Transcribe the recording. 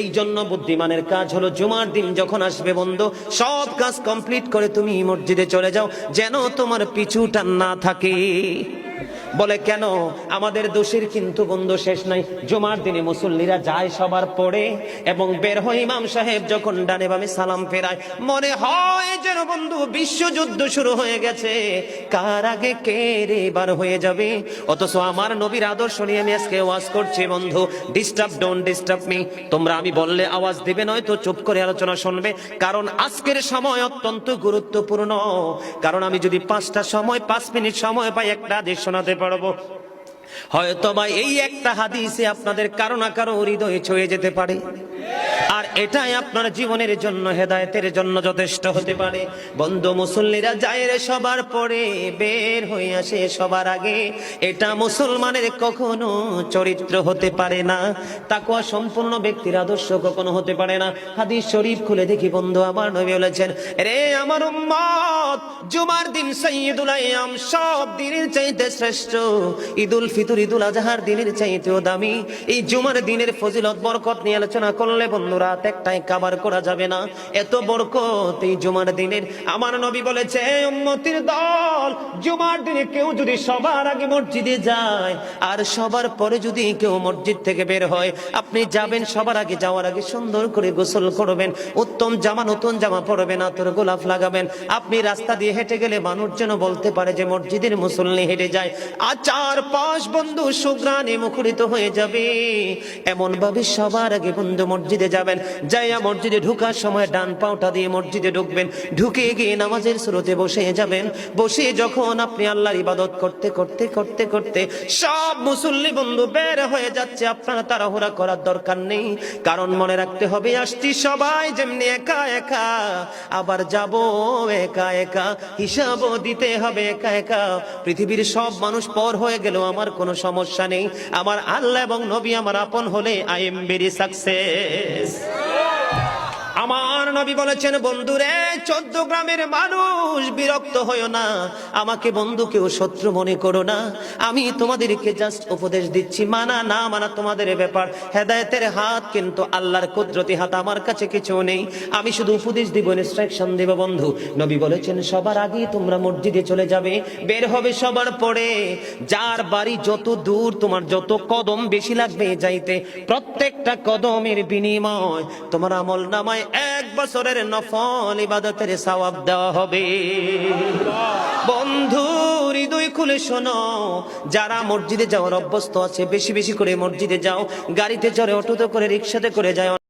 এই জন্য বুদ্ধিমানের কাজ হলো জুমার দিন যখন আসবে বন্ধু, সব কাজ কমপ্লিট করে তুমি মসজিদে চলে যাও, যেন তোমার পিছুটা না থাকে। বলে, কেন? আমাদের দোষের কিন্তু বন্ধু শেষ নাই। জুমার দিনে মুসল্লিরা যায় সবার পরে এবং বের হয় ইমাম সাহেব যখন ডানে বামে সালাম ফেরায়, মনে হয় যেন বন্ধু বিশ্বযুদ্ধ শুরু হয়ে গেছে। কার আগে কে রে এবার হয়ে যাবে? অথচ আমার নবীর আদর্শ নিয়ে আমি আজকে ওয়াজ করছি, বন্ধু। ডিস্টার্ব ডোন্ট ডিস্টার্ব মি তোমরা আমি বললে আওয়াজ দিবে নয় তো চুপ করে আলোচনা শুনবে। কারণ আজকের সময় অত্যন্ত গুরুত্বপূর্ণ। কারণ আমি যদি পাঁচটা সময়, পাঁচ মিনিট সময় পাই, একটা আদেশ শোনাতে পারব হয়তো বা এই একটা হাদিসে আপনাদের কারও না কারও হৃদয়ে ছয়ে যেতে পারে। আর এটাই আপনার জীবনের জন্য, হেদায়েতের জন্য যথেষ্ট হতে পারে। বন্ধু মুসল্লিরা যায় রে সবার পরে, বের হয়ে আসে সবার আগে। এটা মুসলমানের কখনো চরিত্র হতে পারে না। তাকুয়া সম্পূর্ণ ব্যক্তির আদর্শ কখনো হতে পারে না। হাদিস শরীফ খুলে দেখি, বন্ধু, আমার নবী বলেছেন, রে আমার উম্মত, জুমার দিন সাইয়্যিদুল আইয়াম সব দিনের চাইতে শ্রেষ্ঠ। ঈদুল ফিতর, ঈদুল আজহার দিনের চাইতেও দামি। এই জুমার দিনের ফজিলত, বরকত নিয়ে আলোচনা করলে, বন্ধু রাত একটাই কাবার করা যাবে না। এত বরকত এই জুমার দিনের। আমার নবী বলেছে দল, জুমার দিনে কেউ যদি সবার আগে মসজিদে যায়, আর সবার পরে যদি কেউ মসজিদ থেকে বের হয়, আপনি যাবেন সবার আগে, যাওয়ার আগে সুন্দর করে গোসল করবেন, উত্তম জামা, নতুন জামা পরবেন, আতর গোলাপ লাগাবেন। আপনি রাস্তা দিয়ে হেঁটে গেলে মানুষ যেন বলতে পারে যে মসজিদের মুসল্লি হেঁটে যায়। আর চার পাঁচ বন্ধু সুগ্রানে মুখরিত হয়ে যাবে। এমন ভাবে সবার আগে বন্ধু মসজিদে যাবেন। যাইয়া মসজিদে ঢুকার সময় ডান পাওটা দিয়ে মসজিদে ঢুকবেন। ঢুকে গিয়ে নামাজের স্রোতে বসে যাবেন। বসে যখন আপনি আল্লাহর ইবাদত করতে করতে করতে করতে সব মুসল্লি বন্ধু বের হয়ে যাচ্ছে। আপনারা তাড়াহুড়া করার দরকার নেই। কারণ মনে রাখতে হবে, আসছি সবাই যেমনি একা একা। আবার যাব একা একা। হিসাবও দিতে হবে, একা একা। পৃথিবীর সব মানুষ পর হয়ে গেলেও আমার কোনো সমস্যা নেই। আমার আল্লাহ এবং নবী আমার আপন হলে আই এম ভেরি সাকসেস নবী বলেছেন, বন্ধুরে, চোদ্দ গ্রামের মানুষ বিরক্ত হইও না। আমাকে বন্ধু কেউ শত্রু মনে করো না। আমি তোমাদেরকে জাস্ট উপদেশ দিচ্ছি। মানা না মানা তোমাদের ব্যাপার। হেদায়েতের হাত কিন্তু আল্লাহর কুদরতি হাত আমার কাছে কিছু নেই। আমি শুধু উপদেশ দিব ইনস্ট্রাকশন দেব, বন্ধু। নবী বলেছেন, সবার আগে তোমরা মসজিদে চলে যাবে। বের হবে সবার পরে। যার বাড়ি যত দূর, তোমার যত কদম বেশি লাগবে যাইতে। প্রত্যেকটা কদমের বিনিময় তোমার আমল নামায় এক বছরের নফল ইবাদতের সওয়াব দেওয়া হবে। বন্ধু, হৃদয় খুলে শোনো। যারা মসজিদে যাওয়ার অভ্যস্ত আছে, বেশি বেশি করে মসজিদে যাও। গাড়িতে চড়ে, অটোতে করে, রিক্সাতে করে যায়